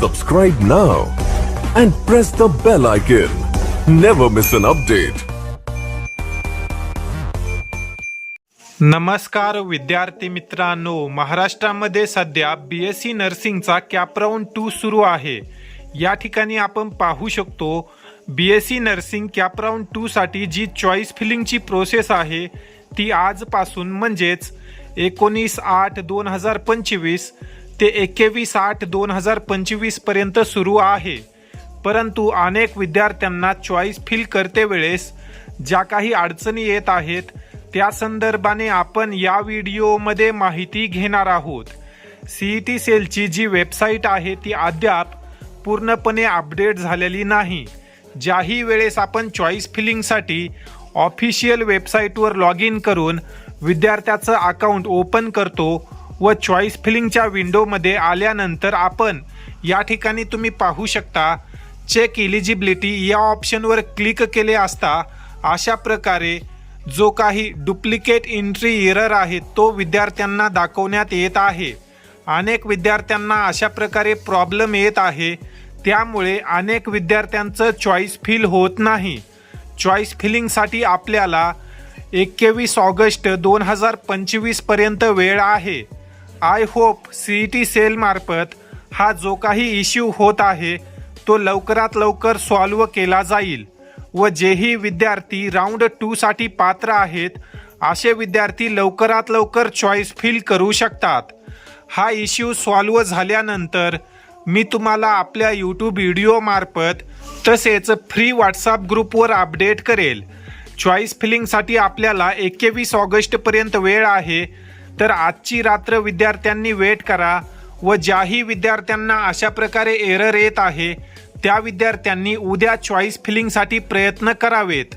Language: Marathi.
Subscribe now and press the bell icon. Never miss an update. नमस्कार विद्यार्थी मित्रांनो महाराष्ट्रामध्ये सध्या बी एस सी नर्सिंगचा कॅपराऊंड टू सुरू आहे या ठिकाणी आपण पाहू शकतो B S C nursing CAP round टूसाठी जी चॉईस फिलिंगची प्रोसेस आहे ती आजपासून म्हणजेच एकोणीस आठ दोन हजार पंचवीस ते एकवीस आठ दोन हजार पंचवीसपर्यंत सुरू आहे. परंतु अनेक विद्यार्थ्यांना चॉईस फिल करते वेळेस ज्या काही अडचणी येत आहेत त्या संदर्भाने आपण या व्हिडिओमध्ये माहिती घेणार आहोत. सी ई टी सेलची जी वेबसाईट आहे ती अद्याप पूर्णपणे अपडेट झालेली नाही. ज्याही वेळेस आपण चॉईस फिलिंगसाठी ऑफिशियल वेबसाईटवर लॉग इन करून विद्यार्थ्याचं अकाउंट ओपन करतो व चॉईस फिलिंगच्या विंडोमध्ये आल्यानंतर आपण या ठिकाणी तुम्ही पाहू शकता चेक इलिजिबिलिटी या ऑप्शनवर क्लिक केले असता अशा प्रकारे जो काही डुप्लिकेट एंट्री एरर आहे तो विद्यार्थ्यांना दाखवण्यात येत आहे. अनेक विद्यार्थ्यांना अशा प्रकारे प्रॉब्लेम येत आहे त्यामुळे अनेक विद्यार्थ्यांचं चॉईस फिल होत नाही. चॉईस फिलिंगसाठी आपल्याला एकवीस ऑगस्ट दोन हजार पंचवीसपर्यंत वेळ आहे. I hope C E T सेलमार्फत हा जो काही इश्यू होत आहे तो लवकरात लवकर सॉल्व केला जाईल. व जेही विद्यार्थी राऊंड टूसाठी पात्र आहेत असे विद्यार्थी लवकरात लवकर चॉईस फिल करू शकतात. हा इश्यू सॉल्व झाल्यानंतर मी तुम्हाला आपल्या यूट्यूब व्हिडिओमार्फत तसेच फ्री व्हॉट्सअप ग्रुपवर अपडेट करेल. चॉईस फिलिंगसाठी आपल्याला एकवीस ऑगस्टपर्यंत वेळ आहे. तर आजची रात्र विद्यार्थ्यांनी वेट करा व ज्याही विद्यार्थ्यांना अशा प्रकारे एरर येत आहे त्या विद्यार्थ्यांनी उद्या चॉईस फिलिंगसाठी प्रयत्न करावेत.